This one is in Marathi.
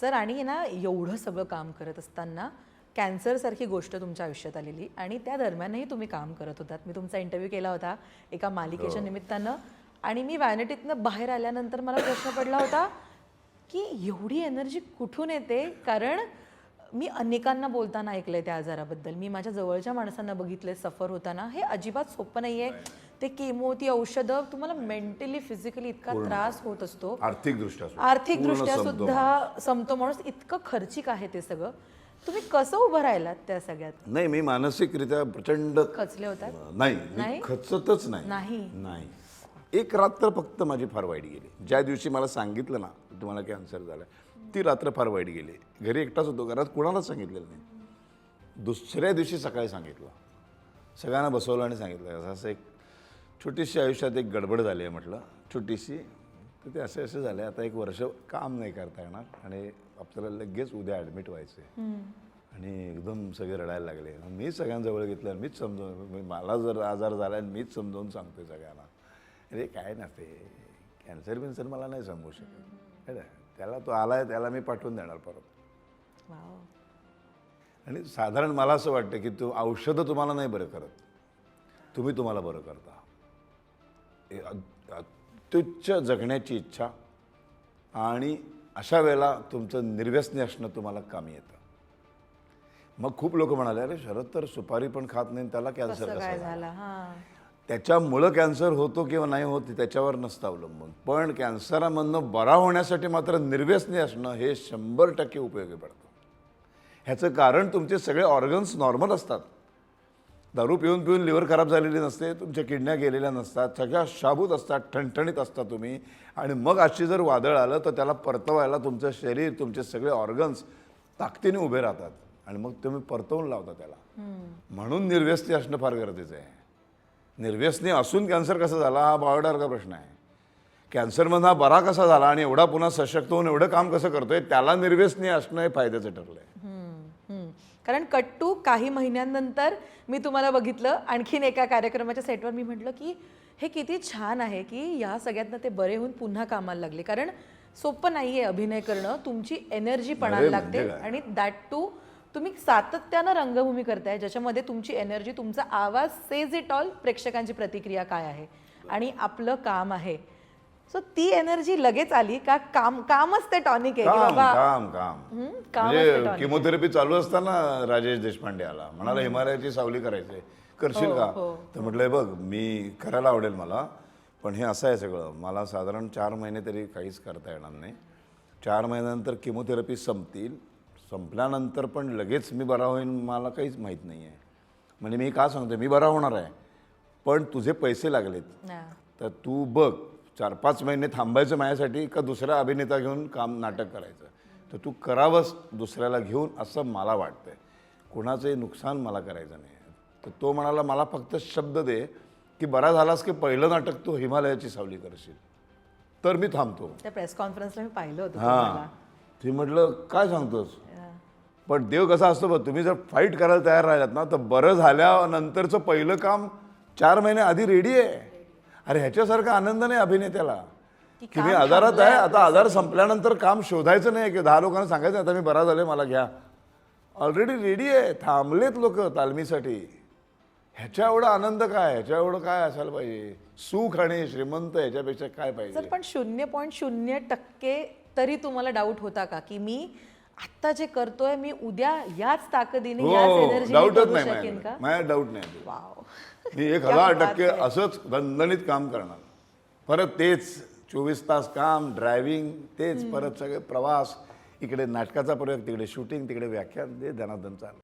सर आणि ना एवढं सगळं काम करत असताना कॅन्सरसारखी गोष्ट तुमच्या आयुष्यात आलेली आणि त्या दरम्यानही तुम्ही काम करत होतात. मी तुमचा इंटरव्ह्यू केला होता एका मालिकेच्या निमित्तानं आणि मी व्हॅनिटीतनं बाहेर आल्यानंतर मला प्रश्न पडला होता की एवढी एनर्जी कुठून येते? कारण मी अनेकांना बोलताना ऐकलंय त्या आजाराबद्दल. मी माझ्या जवळच्या माणसांना बघितलंय सफर होताना. हे अजिबात सोपं नाहीये. ते केमो ती औषधं तुम्हाला मेंटली फिजिकली इतका त्रास होत असतो. आर्थिकदृष्ट्या. आर्थिकदृष्ट्या. सुद्धा संपतो माणूस. इतकं खर्चिक आहे ते सगळं. तुम्ही कसं उभं राहिलात त्या सगळ्यात? नाही मी मानसिकरित्या प्रचंड खचले होतात? नाही खचतच नाही. नाही. नाही. एक रात्र फक्त माझी फार वाईट गेली. ज्या दिवशी मला सांगितलं ना तुम्हाला कॅन्सर झालं ती रात्र फार वाईट गेली. घरी एकटाच होतो घरात कुणालाच सांगितलेलं नाही. दुसऱ्या दिवशी सकाळी सांगितलं. सगळ्यांना बसवलं आणि सांगितलं. असं असं एक छोटीशी आयुष्यात एक गडबड झाली आहे म्हटलं छोटीशी. तर ते असे असे झाले. आता एक वर्ष काम नाही करता येणार आणि आपल्याला लगेच उद्या ॲडमिट व्हायचं आहे आणि एकदम सगळे रडायला लागले. मी सगळ्यांजवळ घेतलं आणि मीच समजावून मी- मला जर आजार झाला आणि मीच समजावून सांगतोय सगळ्यांना. अरे काय नसते कॅन्सर बिन्सर मला नाही सांगू शकत. ना? त्याला तो आलाय त्याला मी पाठवून देणार परत. आणि साधारण मला असं वाटतं की तू औषधं तुम्हाला नाही बरं करत. तुम्ही तुम्हाला बरं करता. अत्युच्च जगण्याची इच्छा आणि अशा वेळेला तुमचं निर्व्यसनी असणं तुम्हाला कामी येतं. मग खूप लोक म्हणाले अरे शरद तर सुपारी पण खात नाही त्याला कॅन्सर कसं झाला?" त्याच्यामुळं कॅन्सर होतो किंवा नाही होत त्याच्यावर नसतं अवलंबून. पण कॅन्सरामधनं बरा होण्यासाठी मात्र निर्व्यसनी असणं हे शंभर टक्के उपयोगी पडतं. ह्याचं कारण तुमचे सगळे ऑर्गन्स नॉर्मल असतात. दारू पिऊन पिऊन लिव्हर खराब झालेली नसते तुमच्या किडन्या गेलेल्या नसतात सगळ्या शाबूत असतात ठणठणीत असता तुम्ही. आणि मग अशी जर वादळ आलं तर त्याला परतवायला तुमचं शरीर तुमचे सगळे ऑर्गन्स ताकदीने उभे राहतात. आणि मग तुम्ही परतवून लावता त्याला. म्हणून निर्व्यसनी असणं फार गरजेचं आहे. निर्व्यसनी असून कॅन्सर कसा झाला हा बावडारका प्रश्न आहे. कॅन्सरमधून हा बरा कसा झाला आणि एवढा पुन्हा सशक्त होऊन एवढं काम कसं करतोय त्याला निर्व्यसनी असणं हे फायद्याचं ठरलंय. हम्म. कारण कट्टू काही महिन्यांनंतर मी तुम्हाला बघितलं आणखीन एका कार्यक्रमाच्या सेटवर मी म्हटलं की हे किती छान आहे की या सगळ्यातनं ते बरे होऊन पुन्हा कामाला लागले. कारण सोपं नाहीये अभिनय करणं तुमची एनर्जी पणाला लागते म्हणजे? आणि दॅट टू तुम्ही सातत्यानं रंगभूमी करताय ज्याच्यामध्ये तुमची एनर्जी तुमचा आवाज सेज इट ऑल प्रेक्षकांची प्रतिक्रिया काय आहे? आणि आपलं काम आहे. सो ती एनर्जी लगेच आली का काम कामच ते टॉनिक आहे. की काम बाबा काम काम. हम्म, कामच ते म्हणजे tonic. किमोथेरपी चालू असताना राजेश देशपांडे आला. म्हणाला हिमालयाची सावली करायची. करशील का? तर म्हटलंय बघ मी करायला आवडेल मला पण हे असं आहे सगळं. मला साधारण चार महिने तरी काहीच करता येणार नाही. चार महिन्यानंतर किमोथेरपी संपतील. संपल्यानंतर पण लगेच मी बरा होईन मला काहीच माहीत नाही आहे म्हणजे मी का सांगतो मी बरा होणार आहे. पण तुझे पैसे लागलेत. हा. तर तू बघ चार पाच महिने थांबायचं माझ्यासाठी का दुसरा अभिनेता घेऊन काम नाटक करायचं? तर तू करावंच दुसऱ्याला घेऊन असं मला वाटतंय. कुणाचंही नुकसान मला करायचं नाही. तर तो म्हणाला मला फक्त शब्द दे की बरा झालास की पहिलं नाटक तू हिमालयाची सावली करशील. तर मी थांबतो. त्या प्रेस कॉन्फरन्सला मी पाहिलं होतं हां. ती म्हटलं काय सांगतोस? पण देव कसा असतो बघ तुम्ही जर फाईट करायला तयार राहिलात ना तर बरं झाल्यानंतरचं पहिलं काम चार महिने आधी रेडी आहे. अरे ह्याच्यासारखा आनंद नाही अभिनेत्याला. की मी आजारात आहे आता आजार संपल्यानंतर काम शोधायचं नाही की दहा लोकांना सांगायचं आता मी बरा झालोय मला घ्या. ऑलरेडी रेडी आहे थांबलेत लोक तालमीसाठी. ह्याच्या एवढा आनंद काय ह्याच्या एवढं काय असायला पाहिजे? सुख आणि श्रीमंत ह्याच्यापेक्षा काय पाहिजे? सर पण शून्य पॉईंट शून्य टक्के तरी तुम्हाला डाऊट होता का? की मी आत्ता जे करतोय मी उद्या याच ताकदीने याच हो डाऊटच करू नाही शकेन माझ्याकडे का? माझ्या डाऊट नाही वाव. मी एक हजार बात टक्के आहे. असंच दणदणीत काम करणार. परत तेच चोवीस तास काम ड्रायव्हिंग तेच परत सगळे प्रवास इकडे नाटकाचा प्रयोग तिकडे शूटिंग तिकडे व्याख्यान ते धनाधन चालणार.